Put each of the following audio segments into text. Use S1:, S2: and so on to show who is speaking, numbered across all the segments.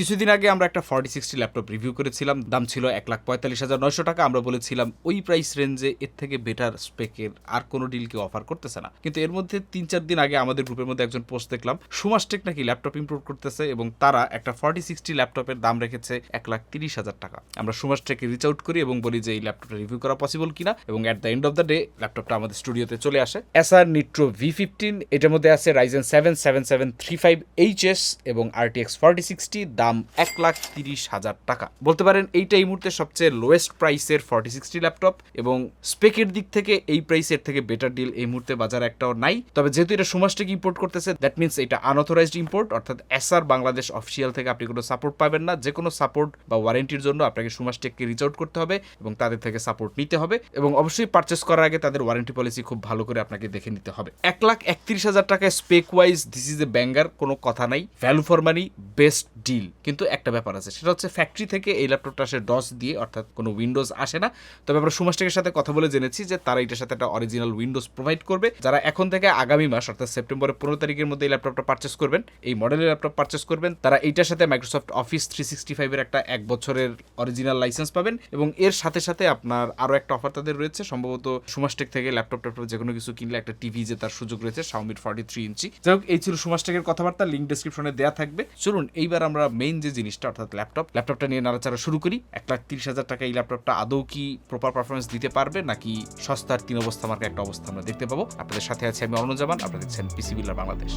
S1: কিছুদিন আগে আমরা একটা ফর্টি সিক্সটি ল্যাপটপ রিভিউ করেছিলাম। দাম ছিল এক লাখ পঁয়তাল্লিশ হাজার নয়শো টাকা। আমরা বলেছিলাম, ওই প্রাইস রেঞ্জে এর থেকে বেটার স্পেকের আর কোনো ডিল কেউ অফার করতেছে না। কিন্তু এর মধ্যে তিন চার দিন আগে আমাদের গ্রুপের মধ্যে একজন পোস্ট দেখলাম সুমাসটেক নাকি ল্যাপটপ ইম্প্রুভ করতেছে এবং তারা একটা ফর্টি সিক্সটি ল্যাপটপের দাম রেখেছে এক লাখ তিরিশ হাজার টাকা। আমরা সুমাসটেকে রিচ আউট করি এবং বলি যে, এই ল্যাপটপটা রিভিউ করা পসিবল কিনা? এবং at the end of the day ল্যাপটপটা আমাদের স্টুডিওতে চলে আসে। এসআর নিট্রো ভি ফিফটিন এটার মধ্যে আছে Ryzen seven seven seven three five H S এবং আরটিএক্স ফর্টি সিক্সটি দাম এক লাখ তিরিশ হাজার টাকা। বলতে পারেন এইটা এই মুহূর্তে সবচেয়ে লোয়েস্ট প্রাইসের ফর্টি সিক্সটি ল্যাপটপ এবং স্পেকের দিক থেকে এই প্রাইসের থেকে বেটার ডিল এই মুহূর্তে বাজারে একটাও নাই। তবে যেহেতু এটা সুমাসটেক ইম্পোর্ট করতেছে দ্যাট মিনস এটা আনঅথরাইজড ইম্পোর্ট অর্থাৎ এসআর বাংলাদেশ অফিসিয়াল থেকে আপনি কোনো সাপোর্ট পাবেন না। যে কোনো সাপোর্ট বা ওয়ারেন্টির জন্য আপনাকে সুমাসটেককে রিচ আউট করতে হবে এবং তাদের থেকে সাপোর্ট নিতে হবে এবং অবশ্যই পারচেস করার আগে তাদের ওয়ারেন্টি পলিসি খুব ভালো করে আপনাকে দেখে নিতে হবে। এক লাখ একত্রিশ হাজার টাকায় spec wise this is a banger কোনো কথা নাই। Value for money best deal কিন্তু একটা ব্যাপার আছে, সেটা হচ্ছে ফ্যাক্টরি থেকে এই ল্যাপটপটা আসে ডস দিয়ে, অর্থাৎ কোনো উইন্ডোজ আসে না। তবে আমরা সুমাসটেকের সাথে কথা বলে জেনেছি যে তারা এটার সাথে একটা অরিজিনাল উইন্ডোজ প্রোভাইড করবে। যারা এখন থেকে আগামী মাস, অর্থাৎ সেপ্টেম্বরের পনেরো তারিখের মধ্যে এই ল্যাপটপটা পারচেস করবেন, এই মডেলের ল্যাপটপ পারচেস করবেন, তারা এইটার সাথে মাইক্রোসফট অফিস থ্রি সিক্সটি ফাইভের একটা এক বছরের অরিজিনাল লাইসেন্স পাবেন এবং এর সাথে সাথে আপনার আরও একটা অফার তাদের রয়েছে। সম্ভবত সুমাসটেক থেকে ল্যাপটপ ট্যাপটপ যে কোনো কিছু কিনলে একটা টিভি যে তার সুযোগ রয়েছে শাওমির ফর্টি থ্রি ইঞ্চি যাই হোক, এই ছিল সুমাসটেকের কথাবার্তা লিঙ্ক ডিসক্রিপশনে দেওয়া থাকবে। চলুন, এইবার আমরা মেইন যে জিনিসটা, অর্থাৎ ল্যাপটপ ল্যাপটপটা নিয়ে নাড়াচাড়া শুরু করি। এক লাখ তিরিশ হাজার টাকা এই ল্যাপটপটা আদৌ কি প্রপার পারফরমেন্স দিতে পারবে, নাকি সস্তার তিন অবস্থা মার্কা একটা অবস্থা আমরা দেখতে পাবো। আপনাদের সাথে আছে আমি অরুণজামান আপনারা দেখছেন পিসি বাংলাদেশ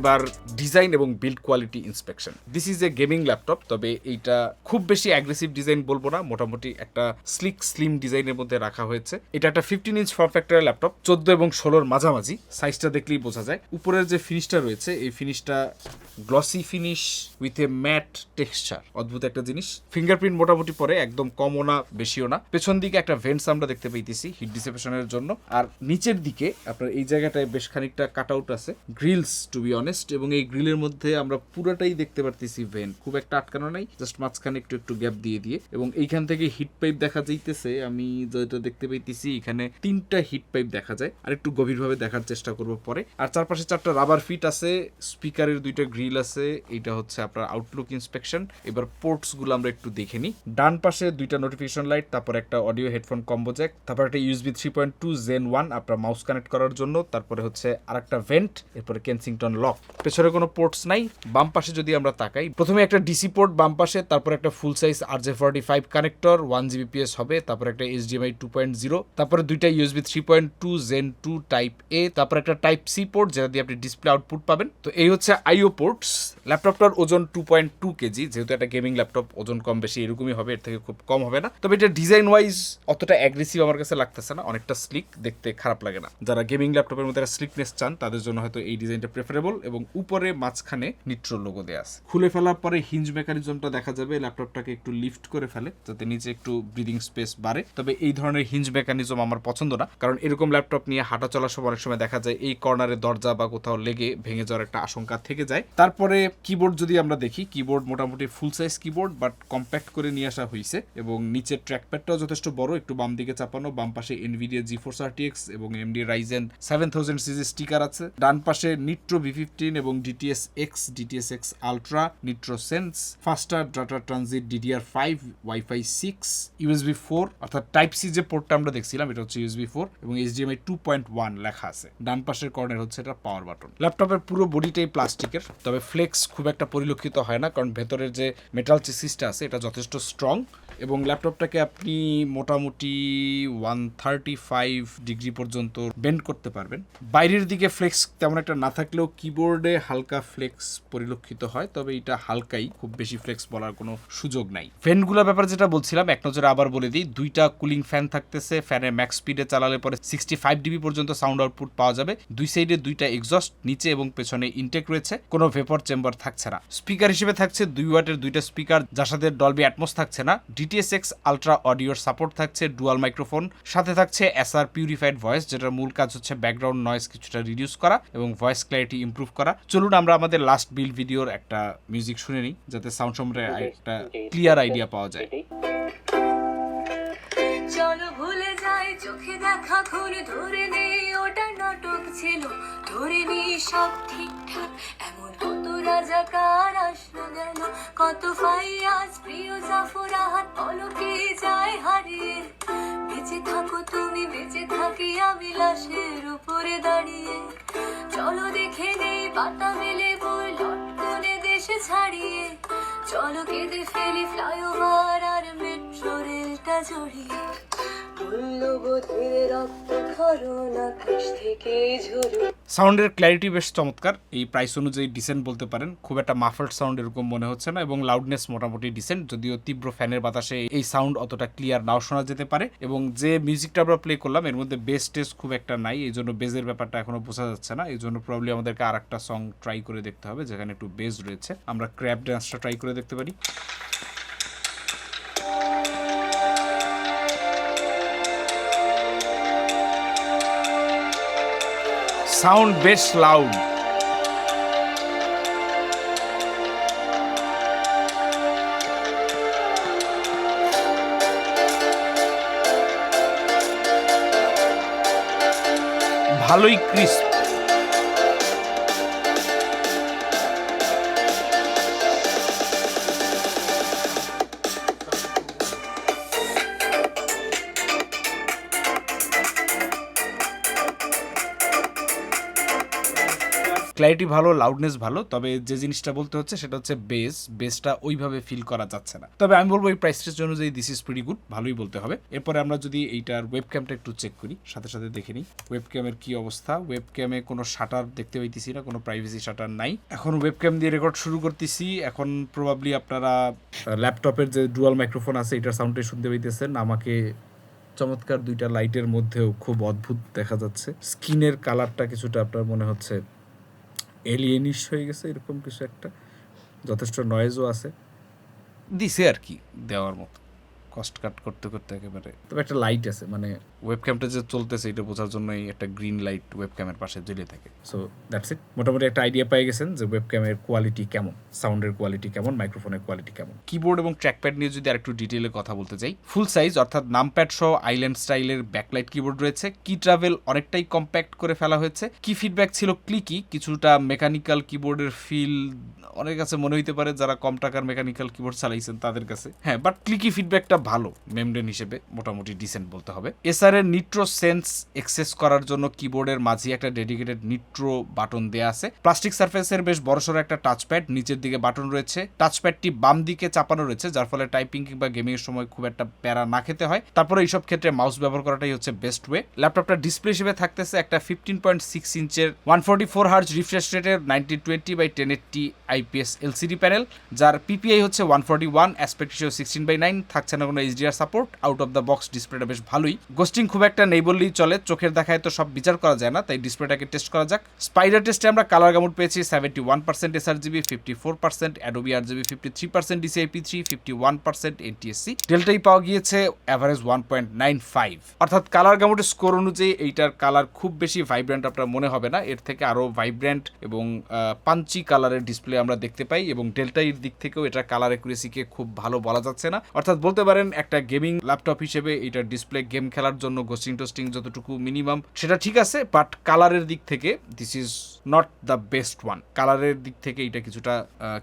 S1: এবার ডিজাইন এবং build quality inspection this is a gaming laptop তবে এইটা খুব বেশি অ্যাগ্রেসিভ ডিজাইন বলব না, মোটামুটি একটা স্লিক স্লিম ডিজাইনের মধ্যে রাখা হয়েছে। এটা একটা ফিফটিন ইঞ্চ ফর্ম ফ্যাক্টরের ল্যাপটপ চোদ্দ এবং ষোলোর মাঝামাঝি সাইজটা দেখলেই বোঝা যায়। উপরের যে ফিনিশটা রয়েছে, এই ফিনিশটা glossy finish with a matte texture অদ্ভুত একটা জিনিস। ফিঙ্গারপ্রিন্ট মোটামুটি পরে, একদম কমও না, বেশিও না। পেছন দিকে একটা ভেন্টস আমরা দেখতে পাইতেছি হিট ডিসিপেশনের জন্য। আর নিচের দিকে, আপনার এই জায়গাটায় বেশ খানিকটা কাট আউট আছে গ্রিলস টু বি অনেস্ট এবং এই গ্রিলের মধ্যে আমরা পুরোটাই দেখতে পারতেছি ভেন খুব একটা আটকানো নাই জাস্ট মাঝখানে একটু একটু গ্যাপ দিয়ে দিয়ে। এবং এইখান থেকে হিট পাইপ দেখা যাইতেছে, আমি যেটা দেখতে পাইতেছি, এখানে তিনটা হিট পাইপ দেখা যায়। আর একটু গভীরভাবে দেখার চেষ্টা করব পরে। আর চারপাশে চারটা রাবার ফিট আছে স্পিকারের দুইটা গ্রিল আছে এটা হচ্ছে আপনার আউটলুক ইন্সপেকশন এবার পোর্টসগুলো আমরা একটু দেখে নিই। ডান পাশে দুইটা নোটিফিকেশন লাইট তারপর একটা অডিও হেডফোন কম্বো জ্যাক তারপর একটা USB three point two gen one আপনার মাউস কানেক্ট করার জন্য। তারপরে হচ্ছে আরেকটা ভেন্ট এরপরে কেনসিংটন লক পেছনে কোনো পোর্টস নাই, বাম পাশে যদি আমরা তাকাই, প্রথমে একটা ডিসি পোর্ট বাম পাশে, তারপর একটা full size R J forty five connector one Gbps হবে, তারপর একটা এইচডিএমআই টু পয়েন্ট জিরো তারপরে দুইটা USB three point two gen two type A তারপর একটা টাইপ সি পোর্ট যেটা দিয়ে আপনি ডিসপ্লে আউটপুট পাবেন। তো এই হচ্ছে আইও পোর্টস ল্যাপটপটার ওজন টু পয়েন্ট টু কেজি যেহেতু একটা গেমিং ল্যাপটপ ওজন কম বেশি এরকমই হবে, এর থেকে খুব কম হবে না। তবে এটা ডিজাইন ওয়াইজ অতটা অ্যাগ্রেসিভ আমার কাছে লাগতেছে না, অনেকটা স্লিক দেখতে খারাপ লাগে না। যারা গেমিং ল্যাপটপের মধ্যে একটা স্লিকনেস চান, তাদের জন্য হয়তো এই ডিজাইনটা প্রেফারেবল এবং উপরে মাঝখানে নিট্রো লোগো দেওয়া আছে। খুলে ফেলার পরে হিঞ্জ মেকানিজমটা দেখা যাবে ল্যাপটপটাকে একটু লিফট করে ফেলে, যাতে নিচে একটু ব্রিদিং স্পেস বাড়ে। তবে এই ধরনের হিঞ্জ মেকানিজম আমার পছন্দ না, কারণ এরকম ল্যাপটপ নিয়ে হাঁটা চলার সময় অনেক সময় দেখা যায়, এই কর্নারে দরজা বা কোথাও লেগে ভেঙে যাওয়ার একটা আশঙ্কা থেকে যায়। তারপরে কিবোর্ড যদি আমরা দেখি কিবোর্ড মোটামুটি full size keyboard but compact করে নিয়ে আসা হয়েছে এবং নিচের ট্র্যাকপ্যাডটাও যথেষ্ট বড়, একটু বাম দিকে চাপানো, বাম পাশে এনভিডিয়া জি ফোর আরটিএক্স এবং এমডি রাইজেন সেভেন থাউজেন্ড সিজি স্টিকার আছে। ডান পাশে নিট্রো ভি ফিফটিন এবং DTS X DTS X ultra Nitro Sense faster data transit DDR five WiFi six USB four অর্থাৎ টাইপ সি যে পোর্টটা আমরা দেখছিলাম, এটা হচ্ছে ইউএসবি ফোর এবং এইচডিএমআই টু পয়েন্ট ওয়ান লেখা আছে। ডান পাশের কর্নার হচ্ছে এটা পাওয়ার বাটন ল্যাপটপের পুরো বডিটাই প্লাস্টিকের তবে ফ্লেক্স খুব একটা পরিলক্ষিত হয় না, কারণ ভেতরের যে মেটাল চেসিসটা আছে, এটা যথেষ্ট স্ট্রং এবং ল্যাপটপটাকে আপনি মোটামুটি ওয়ান থার্টি ফাইভ ডিগ্রি পর্যন্ত বেন্ড করতে পারবেন। বাইরের দিকে ফ্লেক্স তেমন একটা না থাকলেও কিবোর্ডে হালকা ফ্লেক্স পরিলক্ষিত হয়, তবে এটা হালকাই, খুব বেশি ফ্লেক্স বলার কোনো সুযোগ নাই। ফ্যানগুলোর ব্যাপারে যেটা বলছিলাম, এক নজরে আবার বলে দিই, দুইটা কুলিং ফ্যান থাকতেছে ফ্যানের ম্যাক্স স্পিডে চালালে পরে সিক্সটি ফাইভ ডিবি পর্যন্ত সাউন্ড আউটপুট পাওয়া যাবে। দুই সাইডে দুইটা এক্সস্ট নিচে এবং পেছনে ইনটেক রয়েছে, কোনো ভেপর চেম্বার থাকছে না। স্পিকার হিসেবে থাকছে দুই ওয়াটের দুইটা স্পিকার যার সাথে ডলবি অ্যাটমস থাকছে না। ডিটিএস এক্স আলট্রা অডিওর সাপোর্ট থাকছে ডুয়াল মাইক্রোফোন সাথে থাকছে এসআর পিউরিফাইড ভয়েস যেটার মূল কাজ হচ্ছে ব্যাকগ্রাউন্ড নয়েজ কিছুটা রিডিউস করা এবং ভয়েস ক্ল্যারিটি ইমপ্রুভ করা। চলুন আমরা আমাদের লাস্ট বিল ভিডিওর একটা মিউজিক শুনে নিই যাতে সাউন্ড সম্পর্কে একটা ক্লিয়ার আইডিয়া পাওয়া যায়।
S2: চলো ভুলে যাই চোখে দেখা ঘুর ধরে নেই ওটা নাটক ছিল। ধরে নেই সব ঠিকঠাক এমন আসলো গেল। কত ফাইয়াজ, প্রিয় জাফর আহাত যায় হারিয়ে? বেঁচে থাকো তুমি, বেঁচে থাকি আমি লাশের উপরে দাঁড়িয়ে। চলো দেখে নেই পাতা মেলে বই, লটকনে দেশে ছাড়িয়ে। চলো কেঁদে ফেলি ফ্লাইওভার আর মেট্রো রেলটা জড়িয়ে রক্ত আকাশ থেকে
S1: সাউন্ডের ক্ল্যারিটি বেশ চমৎকার। এই প্রাইস অনুযায়ী ডিসেন্ট বলতে পারেন। খুব একটা মাফার্ড সাউন্ড এরকম মনে হচ্ছে না এবং লাউডনেস মোটামুটি ডিসেন্ট যদিও তীব্র ফ্যানের বাতাসে এই সাউন্ড অতটা ক্লিয়ার নাও শোনা যেতে পারে। এবং যে মিউজিকটা আমরা প্লে করলাম এর মধ্যে বেস টেস্ট খুব একটা নাই। এই জন্য বেজের ব্যাপারটা এখনও বোঝা যাচ্ছে না। এই জন্য প্রবলি আমাদেরকে আর একটা সং ট্রাই করে দেখতে হবে যেখানে একটু বেজ রয়েছে। আমরা ক্র্যাপ ডান্সটা ট্রাই করে দেখতে পারি। সাউন্ড বেশ লাউড ভালোই ক্রিস্প ক্ল্যারিটি ভালো লাউডনেস ভালো, তবে যে জিনিসটা বলতে হচ্ছে সেটা হচ্ছে বেস বেসটা ওইভাবে ফিল করা যাচ্ছে না। তবে আমি বলব এই প্রাইস রেঞ্জ অনুযায়ী দিস ইজ প্রিটি গুড ভালোই বলতে হবে। এরপরে আমরা যদি এইটার ওয়েব ক্যামটা একটু চেক করি, সাথে সাথে দেখে নিই ওয়েব ক্যামের কি অবস্থা। ওয়েব ক্যামে কোনো শাটার দেখতে পাইতেছি না, কোনো প্রাইভেসি শাটার নাই। এখন ওয়েব ক্যাম দিয়ে রেকর্ড শুরু করতেছি। এখন প্রবাবলি আপনারা ল্যাপটপের যে ডুয়াল মাইক্রোফোন আছে, এটার সাউন্ডে শুনতে পাইতেছেন। আমাকে চমৎকার দুইটা লাইটের মধ্যেও খুব অদ্ভুত দেখা যাচ্ছে। স্কিনের কালারটা কিছুটা আপনার মনে হচ্ছে এলিয়েনিশ হয়ে গেছে এরকম কিছু একটা। যথেষ্ট নয়েজও আছে। দিছে আর কি দেওয়ার মতো। কস্ট কাট করতে করতে একেবারে তবে একটা লাইট আছে মানে ওয়েবক্যামটা যে চলতেছে, এটা বোঝার জন্যই একটা গ্রিন লাইট ওয়েবক্যামের পাশে জ্বলে থাকে। সো দ্যাটস ইট মোটামুটি একটা আইডিয়া পেয়ে গেছেন যে ওয়েবক্যামের কোয়ালিটি কেমন সাউন্ডের কোয়ালিটি কেমন মাইক্রোফোনের কোয়ালিটি কেমন। কিবোর্ড এবং ট্র্যাকপ্যাড নিয়ে যদি আরেকটু ডিটেলে কথা বলতে চাই ফুল সাইজ অর্থাৎ নামপ্যাড সহ আইল্যান্ড স্টাইলের ব্যাকলাইট কিবোর্ড রয়েছে। কি ট্রাভেল অনেকটাই কম্প্যাক্ট করে ফেলা হয়েছে। কি ফিডব্যাক ছিল ক্লিকি কিছুটা মেকানিক্যাল কিবোর্ডের ফিল অনেক কাছে মনে হইতে পারে যারা কম টাকার মেকানিক্যাল কিবোর্ড চালাইছেন তাদের কাছে। হ্যাঁ বাট ক্লিকি ফিডব্যাকটা ভালো মেমডেন হিসেবে মোটামুটি ডিসেন্ট বলতে হবে। এসআর এর নিট্রো সেন্স এক্সেস করার জন্য কিবোর্ডের মাঝে একটা ডেডিকেটেড নিট্রো বাটন দেয়া আছে। প্লাস্টিক সারফেসের বেশ বড়সড় একটা টাচপ্যাড নিচের দিকে বাটন রয়েছে। টাচপ্যাডটি বাম দিকে চাপানো রয়েছে, যার ফলে টাইপিং কিংবা গেমিং এর সময় খুব একটা প্যারা না খেতে হয়। তারপরে এইসব ক্ষেত্রে মাউস ব্যবহার করাটাই হচ্ছে বেস্ট ওয়ে ল্যাপটপটা ডিসপ্লে হিসেবে থাকতেছে একটা fifteen point six ইঞ্চের one forty four hertz refresh রেটের nineteen twenty by ten eighty IPS LCD panel যার পিপিআই হচ্ছে one forty one aspect sixteen by nine থাকছে না কোনো HDR support out of the box ডিসপ্লেটা বেশ ভালোই। গোস্টিং খুব একটা নেই বললেই চলে। চোখের দেখায় তো সব বিচার করা যায় না, তাই ডিসপ্লেটাকে টেস্ট করা যাক। স্পাইডার টেস্টে আমরা কালার গামুট পেয়েছি seventy one percent sRGB fifty four percent Adobe RGB fifty three percent DCIP three fifty one percent NTSC delta E পাওয়া গিয়েছে average one point nine five অর্থাৎ কালার গামুটের স্কোর অনুযায়ী এইটার কালার খুব বেশি ভাইব্রেন্ট আপনার মনে হবে না। এর থেকে আরও ভাইব্রেন্ট এবং পাঞ্চি কালারের ডিসপ্লে আমরা দেখতে পাই এবং ডেল্টাইয়ের দিক থেকেও এটা কালার একুরেসিকে খুব ভালো বলা যাচ্ছে না। অর্থাৎ বলতে পারেন একটা গেমিং ল্যাপটপ হিসেবে এটা ডিসপ্লে গেম খেলার জন্য গোস্টিং টোস্টিং যতটুকু মিনিমাম সেটা ঠিক আছে বাট কালারের দিক থেকে this is not the best one কালারের দিক থেকে এটা কিছুটা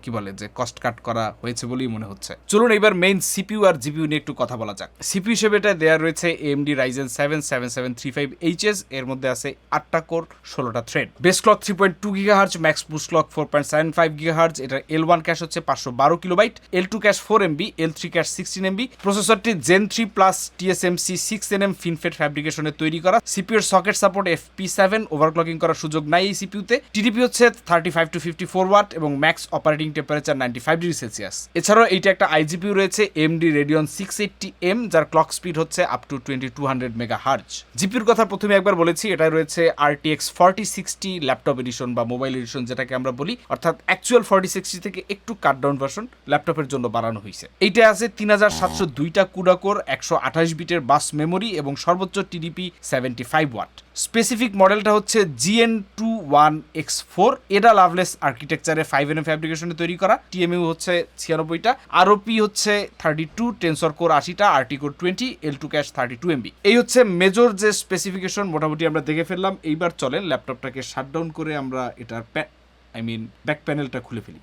S1: কি বলে যে কস্ট কাট করা হয়েছে বলেই মনে হচ্ছে। চলুন এবার মেইন সিপিইউ আর জিপিইউ নিয়ে একটু কথা বলা যাক। সিপিইউ হিসেবে এটা দেওয়া রয়েছে AMD Ryzen seven seven seven three five HS এর মধ্যে আছে আটটা কোর ষোলোটা thread base clock three point two gigahertz max boost clock four point seven five gigahertz এটা এল ওয়ান ক্যাশ হচ্ছে পাঁচশো বারো kilobyte L two cache four MB L three cache sixteen MB প্রসেসরটি Zen three plus TSMC six N M FinFET ফ্যাব্রিকেশনে তৈরি করা। সিপিউর socket support F P seven overclocking করার সুযোগ নাই এই সিপিউতে টিডিপি হচ্ছে thirty five to fifty four watt এবং max operating temperature ninety five degree Celsius এছাড়াও এইটা একটা আইজিপিউ রয়েছে AMD Radeon six eighty M যার ক্লক স্পিড হচ্ছে up to twenty two hundred megahertz জিপির কথা প্রথমে একবার বলেছি এটা রয়েছে RTX forty sixty laptop edition বা মোবাইল এডিশন যেটাকে আমরা বলি, অর্থাৎ অ্যাকচুয়াল ফর্টি সিক্সটি থেকে একটু কাট ডাউন ভার্সন ল্যাপটপের জন্য বাড়ানো হয়েছে। এইটা আছে তিন হাজার সাতশো দুইটা কুডাকোর একশো আঠাশ বিটের বাস মেমোরি এবং সর্বোচ্চ TDP seventy five watt specific মডেলটা হচ্ছে GN two one X four এটা লাভলেস আর্কিটেকচারে ফাইভ এন ফ্যাব্রিকেশনে তৈরি করা। টিএমইউ হচ্ছে ছিয়ানব্বইটা। আরওপি হচ্ছে থার্টি টু টেন্সর কোর আশিটা RT core twenty L two cache thirty two MB এই হচ্ছে মেজর যে স্পেসিফিকেশন মোটামুটি আমরা দেখে ফেললাম। এইবার চলেন ল্যাপটপটাকে শাটডাউন করে আমরা এটার আই মিন ব্যাক প্যানেলটা খুলে ফেলি।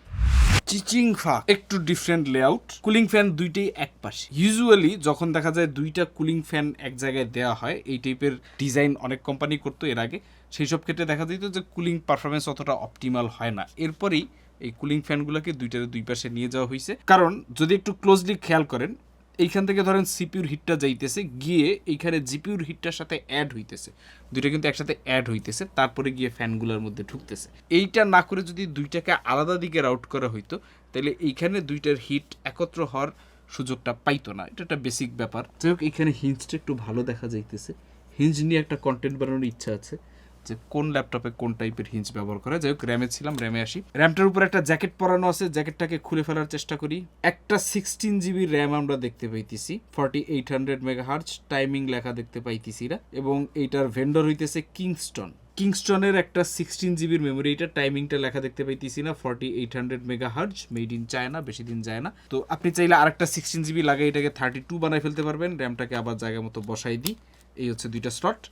S1: চিচিং ফা একটু ডিফারেন্ট লেআউট কুলিং ফ্যান দুইটাই এক পাশে ইউজুয়ালি যখন দেখা যায় দুইটা কুলিং ফ্যান এক জায়গায় দেওয়া হয়, এই টাইপের ডিজাইন অনেক কোম্পানি করতো এর আগে। সেই সব ক্ষেত্রে দেখা যেত যে কুলিং পারফরমেন্স অতটা অপটিমাল হয় না। এরপরেই এই কুলিং ফ্যানগুলোকে দুইটার দুই পাশে নিয়ে যাওয়া হয়েছে কারণ যদি একটু ক্লোজলি খেয়াল করেন এইখান থেকে ধরেন সিপিউর হিটটা যাইতেছে, গিয়ে এইখানে জিপিউর হিটটার সাথে অ্যাড হইতেছে। দুইটা কিন্তু একসাথে অ্যাড হইতেছে, তারপরে গিয়ে ফ্যানগুলোর মধ্যে ঢুকতেছে। এইটা না করে যদি দুইটাকে আলাদা দিকে রাউট করা হইতো, তাহলে এইখানে দুইটার হিট একত্র হওয়ার সুযোগটা পাইতো না। এটা একটা বেসিক ব্যাপার। যাই হোক এইখানে হিঞ্জটা একটু ভালো দেখা যাইতেছে। হিঞ্জ নিয়ে একটা কন্টেন্ট বানানোর ইচ্ছা আছে। যে কোন ল্যাপটপে কোন টাইপের হিঞ্জ ব্যবহার করা যাই হোক র্যামে ছিলাম র্যামে আসি। র্যামটার উপর একটা জ্যাকেট পরানো আছে জ্যাকেটটাকে খুলে ফেলার চেষ্টা করি। একটা সিক্সটিন জিবি র্যাম আমরা দেখতে পাইতেছি forty eight hundred megahertz timing লেখা দেখতে পাইতেছি না এবং এইটার ভেন্ডর হইতেছে কিংস্টন কিংস্টনের একটা সিক্সটিন জিবির মেমোরি এটা টাইমিংটা লেখা দেখতে পাইতেছি না forty eight hundred megahertz made in China বেশি দিন যায় না। তো আপনি চাইলে আরেকটা সিক্সটিন জিবি লাগে এটাকে থার্টি টু বানাই ফেলতে পারবেন র্যামটাকে আবার জায়গা মতো বসাই দিই। এই হচ্ছে দুইটা স্লট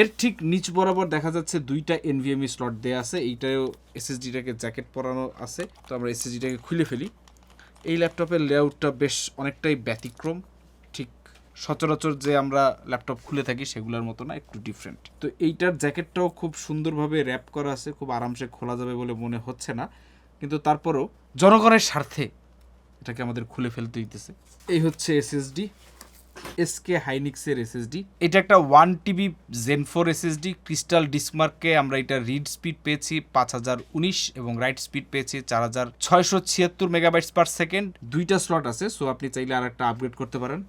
S1: এর ঠিক নিচ বরাবর দেখা যাচ্ছে দুইটা এনভিএমই স্লট দেয়া আছে। এইটাও এসএসডিটাকে জ্যাকেট পরানো আছে। তো আমরা এসএসডিটাকে খুলে ফেলি। এই ল্যাপটপের লেআউটটা বেশ অনেকটাই ব্যতিক্রম। ঠিক সচরাচর যে আমরা ল্যাপটপ খুলে থাকি সেগুলোর মতো না, একটু ডিফারেন্ট তো এইটার জ্যাকেটটাও খুব সুন্দরভাবে র্যাপ করা আছে। খুব আরামসে খোলা যাবে বলে মনে হচ্ছে না। কিন্তু তারপরও জনগণের স্বার্থে এটাকে আমাদের খুলে ফেলতে দিতেছে এই হচ্ছে এসএসডি এসকে হাইনিক্সের এসএসডি এটা একটা one TB gen four SSD Crystal ডিসমার্কে আমরা এটা রিড স্পিড পেয়েছি পাঁচ হাজার উনিশ এবং রাইট স্পিড পেয়েছি চার হাজার ছয়শো ছিয়াত্তর মেগাবাইটস পার সেকেন্ড দুইটা স্লট আছে সো আপনি চাইলে আর একটা আপগ্রেড করতে পারেন।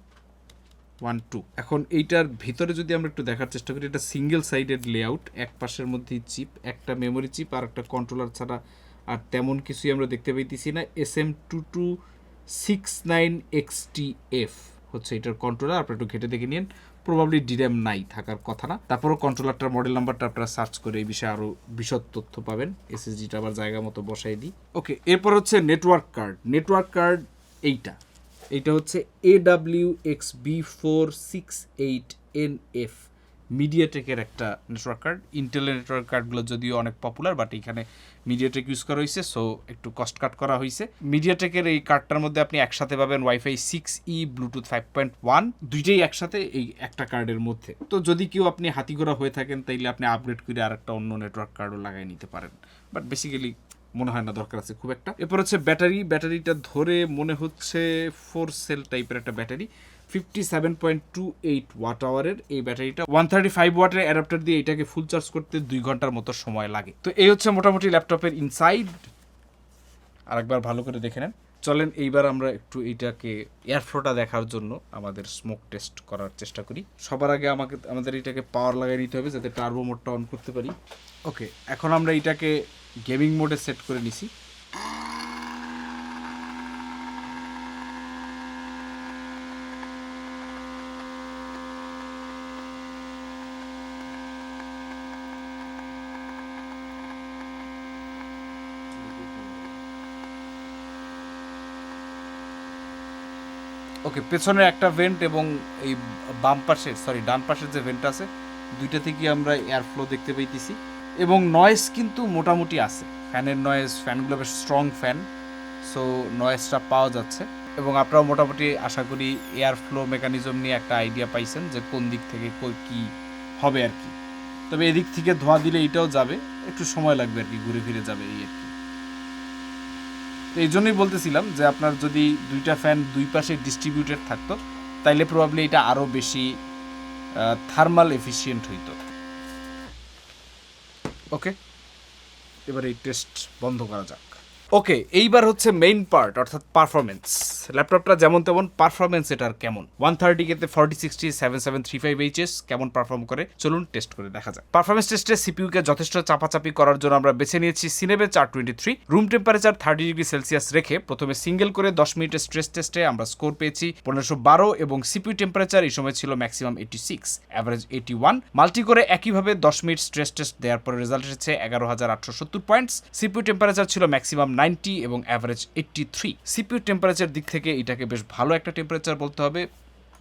S1: ওয়ান টু এখন এইটার ভিতরে যদি আমরা একটু দেখার চেষ্টা করি এটা সিঙ্গেল সাইডেড লেআউট এক পাশের মধ্যেই চিপ একটা মেমোরি চিপ আর একটা কন্ট্রোলার ছাড়া আর তেমন কিছুই আমরা দেখতে পাইতেছি না। S M two two six nine X T F হচ্ছে এটার কন্ট্রোলার আপনি একটু ঘেটে দেখে নিন। প্রবাবলি ডিরাম নাই, থাকার কথা না। তারপরও কন্ট্রোলারটার মডেল নাম্বারটা আপনারা সার্চ করে এই বিষয়ে আরও বিশদ তথ্য পাবেন। এসএসডিটা আবার জায়গা মতো বসাই দিই। ওকে এরপর হচ্ছে নেটওয়ার্ক কার্ড নেটওয়ার্ক কার্ড এইটা। এইটা হচ্ছে A W X B four six eight N F মিডিয়াটেকের একটা নেটওয়ার্ক কার্ড ইন্টেলের নেটওয়ার্ক কার্ডগুলো যদিও অনেক পপুলার বাট এখানে মিডিয়াটেক ইউজ করা হয়েছে সো একটু কস্ট কাট করা হয়েছে মিডিয়াটেকের এই কার্ডটার মধ্যে আপনি একসাথে পাবেন WiFi six E Bluetooth five point one দুইটাই একসাথে এই একটা কার্ডের মধ্যে। তো যদি কেউ আপনি হাতিগোড়া হয়ে থাকেন, তাইলে আপনি আপগ্রেড করে আর একটা অন্য নেটওয়ার্ক কার্ডও লাগাই নিতে পারেন। বাট বেসিক্যালি মনে হয় না, দরকার আছে খুব একটা। এরপর হচ্ছে ব্যাটারি ব্যাটারিটা ধরে মনে হচ্ছে ফোর সেল টাইপের একটা battery fifty seven point two eight watt আওয়ারের এই ব্যাটারিটা ওয়ান থার্টি ফাইভ ওয়াটের অ্যাডাপ্টার দিয়ে এটাকে ফুল চার্জ করতে দুই ঘণ্টার মতো সময় লাগে। তো এই হচ্ছে মোটামুটি ল্যাপটপের ইনসাইড আরেকবার ভালো করে দেখে নেন। চলেন এইবার আমরা একটু এইটাকে এয়ারফ্লোটা দেখার জন্য আমাদের স্মোক টেস্ট করার চেষ্টা করি। সবার আগে আমাকে, আমাদের এটাকে পাওয়ার লাগিয়ে নিতে হবে যাতে টার্বো মোডটা অন করতে পারি। ওকে এখন আমরা এটাকে গেমিং মোডে সেট করে নিছি। ওকে, পেছনে একটা ভেন্ট এবং এই বাম পাশে সরি ডান পাশের যে ভেন্ট আছে, দুইটা থেকে আমরা এয়ার ফ্লো দেখতে পাইতেছি। এবং নয়েজ কিন্তু মোটামুটি আছে। ফ্যানের নয়েজ ফ্যানগুলো বেশ স্ট্রং ফ্যান সো নয়েজটা পাওয়া যাচ্ছে। এবং আপনারাও মোটামুটি আশা করি এয়ার ফ্লো মেকানিজম নিয়ে একটা আইডিয়া পাইছেন যে কোন দিক থেকে কি হবে আর কি। তবে এদিক থেকে ধোঁয়া দিলে এটাও যাবে। একটু সময় লাগবে আর কি, ঘুরে ফিরে যাবে এই আর কি। তো এই জন্যই বলতেছিলাম যে আপনার যদি দুইটা ফ্যান দুই পাশে ডিস্ট্রিবিউটেড থাকতো, তাইলে প্রবাবলি এটা আরও বেশি থার্মাল এফিসিয়েন্ট হইতো। ওকে এবার এই টেস্ট বন্ধ করা যাক। ওকে এইবার হচ্ছে মেইন পার্ট অর্থাৎ পারফরমেন্স ল্যাপটপটা যেমন তেমন পারফরমেন্স এটার কেমন? ওয়ান থার্টি কেতে forty sixty seven seven three five HS কেমন পারফর্ম করে? চলুন টেস্ট করে দেখা যাক। পারফরমেন্স টেস্টে সিপিইউকে যথেষ্ট চাপাচাপি করার জন্য আমরা বেছে নিয়েছি সিনেবে চার twenty three room temperature thirty degree Celsius রেখে প্রথমে সিঙ্গেল করে দশ মিনিটের স্ট্রেস টেস্টে আমরা স্কোর পেয়েছি পনেরোশো বারো এবং সিপিউ টেম্পারেচার এই সময় ছিল maximum eighty six average eighty one multi করে একইভাবে দশ মিনিট স্ট্রেস টেস্ট দেওয়ার পরে রেজাল্ট এসেছে এগারো হাজার আটশো সত্তর পয়েন্টস সিপিউ টেম্পারেচার ছিল ম্যাক্সিমাম নাইনটি এবং average eighty three CPU temperature দিক থেকে এটাকে বেশ ভালো একটা টেম্পারেচার বলতে হবে।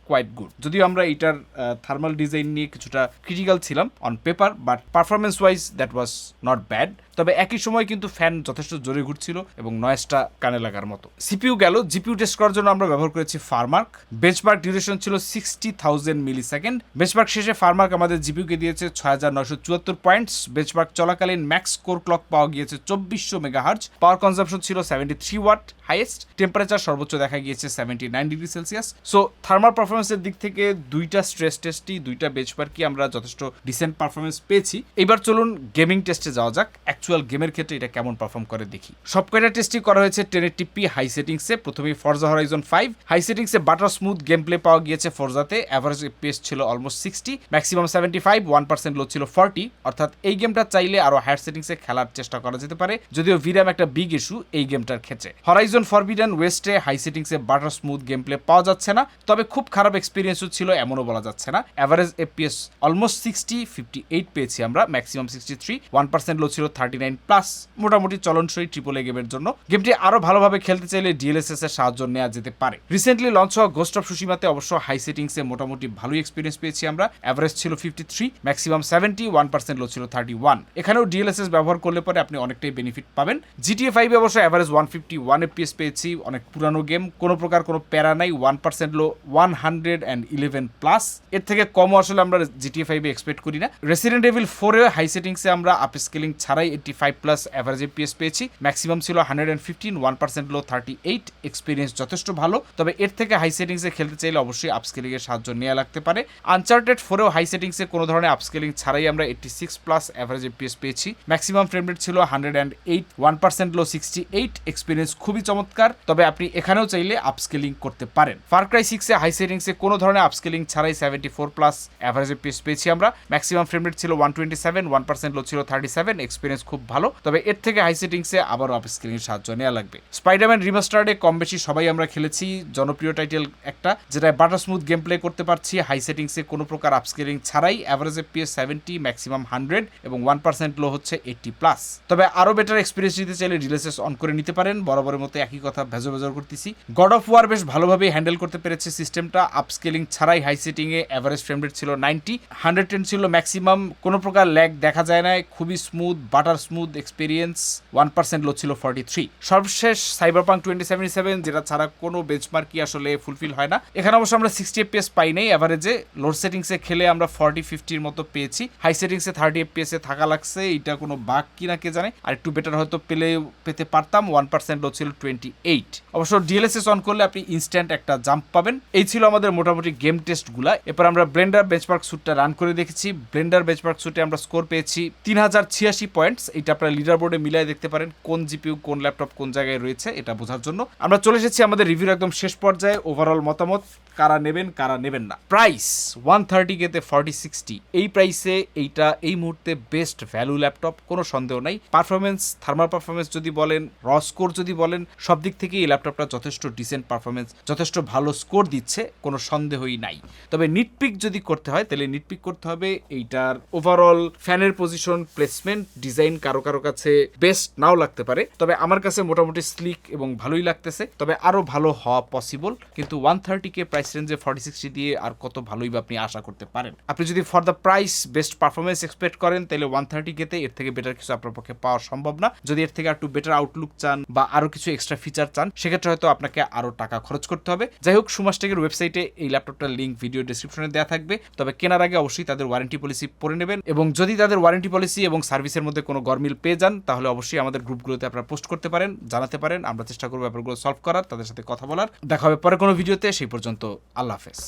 S1: কোয়াইট গুড যদিও আমরা এটার থার্মাল ডিজাইন নিয়ে কিছুটা ক্রিটিক্যাল ছিলাম on paper but performance wise that was not bad তবে একই সময় কিন্তু ফ্যান যথেষ্ট জোরে ঘুরছিল এবং নয়েসটা কানে লাগার মতো। সিপিইউ গেল জিপিউ টেস্ট করার জন্য আমরা ব্যবহার করেছি ফার্মার্ক বেঞ্চমার্ক ডিউরেশন ছিল sixty thousand millisecond benchmark শেষে ফার্মার্ক আমাদের জিপিইউকে দিয়েছে ছয় হাজার নয়শো চুয়াত্তর পয়েন্টস বেঞ্চমার্ক চলাকালীন ম্যাক্স কোর ক্লক পাওয়া গিয়েছে চব্বিশশো মেগাহার্জ পাওয়ার কনজাম্পশন ছিল seventy three watt highest temperature সর্বোচ্চ দেখা গিয়েছে seventy nine degree Celsius so thermal পারফরমেন্সের দিক থেকে দুইটা স্ট্রেস টেস্টই দুইটা বেঞ্চমার্কই আমরা যথেষ্ট ডিসেন্ট পারফরমেন্স পেয়েছি। এবার চলুন গেমিং টেস্টে যাওয়া যাক। অ্যাকচুয়াল গেমের ক্ষেত্রে এটা কেমন পারফর্ম করে দেখি। সব কয়টা টেস্টই করা হয়েছে টেন টিপি হাই সেটিংসে প্রথমে ফরজা হরাইজন ফাইভ হাই সেটিংসে বাটার স্মুথ গেম প্লে পাওয়া গিয়েছে ফরজাতে অ্যাভারেজ পেস ছিল almost sixty maximum seventy five one percent low ছিল ফর্টি অর্থাৎ এই গেমটা চাইলে আরও হায়ার সেটিংসে খেলার চেষ্টা করা যেতে পারে। যদিও ভিরাম একটা বিগ ইস্যু এই গেমটার ক্ষেত্রে। হরাইজন ফরবিডেন ওয়েস্টে হাই সেটিংসে বাটার স্মুথ গেম প্লে পাওয়া যাচ্ছে না। তবে খুব খারাপ এক্সপিরিয়েন্সও ছিল, এমনও বলা যাচ্ছে না। Average FPS almost sixty fifty eight পেয়েছি আমরা maximum sixty three one percent low ছিল থার্টি নাইন প্লাস মোটামুটি চলনসই ট্রিপল এ গেমের জন্য। গেমটি আরও ভালোভাবে খেলতে চাইলে ডিএলএসএস এর সাহায্য নেওয়া যেতে পারে। রিসেন্টলি লঞ্চ হওয়া গোস্ট অফ সুশিমাতে অবশ্য হাই সেটিংসে মোটামুটি ভালোই এক্সপিরিয়েন্স পেয়েছি আমরা। অ্যাভারেজ ছিল fifty three maximum seventy one percent low ছিল থার্টি ওয়ান এখানেও ডিএলএসএস ব্যবহার করলে পরে আপনি অনেকটাই বেনিফিট পাবেন। জিটিএ ফাইভে অবশ্য average one fifty one FPS পেয়েছি, অনেক পুরানো গেম। কোনো প্রকার কোনো প্যারা নাই one percent low one hundred and eleven plus এর থেকে কমও আসলে আমরা জিটিএ ফাইভে এক্সপেক্ট করি না। রেসিডেন্ট এভিল ফোরে হাই সেটিংসে আমরা আপ স্কেলিং ছাড়াই eighty five plus average FPS পেয়েছি। ম্যাক্সিমাম ছিল hundred and fifteen one percent low thirty eight experience যথেষ্ট ভালো। তবে এর থেকে হাই সেটিংসে খেলতে চাইলে অবশ্যই আপস্কেলিং এর সাহায্য নেওয়া লাগতে পারে। আনচার্টেড ফোরেও হাই সেটিংসে কোনো ধরনের আপস্কেলিং ছাড়াই আমরা eighty six plus average FPS পেয়েছি। ম্যাক্সিমাম ফ্রেম রেট ছিল hundred and eight one percent low sixty eight experience খুবই চমৎকার, তবে আপনি এখানেও চাইলে আপস্কেলিং করতে পারেন। ফার ক্রাই সিক্সে হাই সেটিংসে কোনো ধরনের আপস্কেলিং ছাড়াই seventy four plus average FPS পেয়েছি আমরা। ম্যাক্সিমাম ফ্রেম রেট ছিল one twenty seven one percent low ছিল থার্টি সেভেন এক্সপিরিয়েন্স খুব ভালো। তবে এর থেকে হাই সেটিংসে আবারও আপস্কেলিং সাহায্য নেওয়া লাগবে। স্পাইডারম্যান রিমাস্টার্ডে কম বেশি সবাই আমরা খেলেছি, জনপ্রিয় টাইটেল একটা যেটা বাটার স্মুথ গেম প্লে করতে পারছি। হাই সেটিংসে কোনো প্রকার আপস্কেলিং ছাড়াই average FPS seventy maximum hundred এবং ওয়ান পার্সেন্ট লো হচ্ছে এইটটি প্লাস তবে আরও বেটার এক্সপিরিয়েন্স নিতে চাইলে রিলেসেস অন করে নিতে পারেন। বরাবরের মতো একই কথা ভেজো ভেজর করতেছি। গড অফ ওয়ার বেশ ভালোভাবেই হ্যান্ডেল করতে পেরেছে সিস্টেমটা আপস্কেলিং ছাড়াই হাই সেটিংয়ে অ্যাভারেজ ফ্রেম রেট ছিল নাইনটি হান্ড্রেড টেন ছিল ম্যাক্সিমাম কোনো প্রকার ল্যাগ দেখা যায় না খুবই smooth butter smooth experience one percent low ছিল ফর্টি থ্রি সর্বশেষ Cyberpunk twenty seventy seven যেটা ছাড়া কোনো বেঞ্চমার্কই আসলে ফুলফিল হয় না। এখানে অবশ্য আমরা সিক্সটি এফপিএস পাই নাই। অ্যাভারেজে লোড সেটিংসে খেলে আমরা ফর্টি ফিফটির মতো পেয়েছি। হাই সেটিংসে থার্টি এ থাকা লাগছে। এটা কোনো বাগ কিনা কে জানে? আর একটু বেটার হয়তো পেলে, পেতে পারতাম। ওয়ান পার্সেন্ট লো ছিল টোয়েন্টি এইট। অবশ্য ডিএলএসএস অন করলে আপনি ইনস্ট্যান্ট একটা জাম্প পাবেন। এই ছিল আমাদের মোটামুটি গেম টেস্টগুলা এরপর আমরা ব্লেন্ডার বেঞ্চমার্ক স্যুটটা রান করে দেখেছি। ব্লেন্ডার বেঞ্চমার্ক স্যুটে আমরা স্কোর পেয়েছি তিন হাজার ছিয়াশি পয়েন্টস এটা আপনারা লিডার বোর্ডে মিলাই দেখতে পারেন কোন জিপিউ কোন ল্যাপটপ কোন জায়গায় রয়েছে, এটা বোঝার জন্য। আমরা চলে এসেছি আমাদের রিভিউর একদম শেষ পর্যায়ে। ওভারঅল মতামত, কারা নেবেন কারা নেবেন না। প্রাইস ওয়ান থার্টি কেতে ফর্টি সিক্সটি এই প্রাইসে এইটা, এই মুহূর্তে বেস্ট ভ্যালু ল্যাপটপ কোনো সন্দেহ নাই। পারফরমেন্স থার্মাল পারফরমেন্স যদি বলেন র স্কোর যদি বলেন সব দিক থেকে এই ল্যাপটপটা যথেষ্ট ডিসেন্ট পারফরমেন্স যথেষ্ট ভালো স্কোর দিচ্ছে, কোনো সন্দেহই নাই। তবে নিটপিক যদি করতে হয়, তাহলে নিটপিক করতে হবে এইটার ওভারঅল ফ্যানের পজিশন প্লেসমেন্ট ডিজাইন কারও কারও কাছে বেস্ট নাও লাগতে পারে। তবে আমার কাছে মোটামুটি স্লিক এবং ভালোই লাগতেছে। তবে আরও ভালো হওয়া পসিবল কিন্তু ওয়ান থার্টি কে প্রাইস রেঞ্জে ফর্টি সিক্সটি দিয়ে আর কত ভালোই বা আপনি আশা করতে পারেন। আপনি যদি for the price best performance expect করেন, তাহলে ওয়ান থার্টি কেতে এর থেকে বেটার কিছু আপনার পক্ষে পাওয়া সম্ভব না। যদি এর থেকে একটু বেটার আউটলুক চান বা আরও কিছু এক্সট্রা ফিচার চান, সেক্ষেত্রে হয়তো আপনাকে আরও টাকা খরচ করতে হবে। যাই হোক সুমাসটেকের ওয়েবসাইটে এই ল্যাপটপটার লিঙ্ক ভিডিও ডিসক্রিপশনে দেওয়া থাকবে। তবে কেনার আগে অবশ্যই তাদের ওয়ারেন্টি পলিসি পড়ে নেবেন এবং যদি তাদের ওয়ারেন্টি পলিসি এবং সার্ভিসের মধ্যে কোনো গরমিল পেয়ে যান, তাহলে অবশ্যই আমাদের গ্রুপগুলোতে আপনারা পোস্ট করতে পারেন, জানাতে পারেন। আমরা চেষ্টা করব ব্যাপারগুলো সলভ করার, তাদের সাথে কথা বলার। দেখা হবে পরে কোনো ভিডিওতে সেই পর্যন্ত আল্লাহ হাফেজ।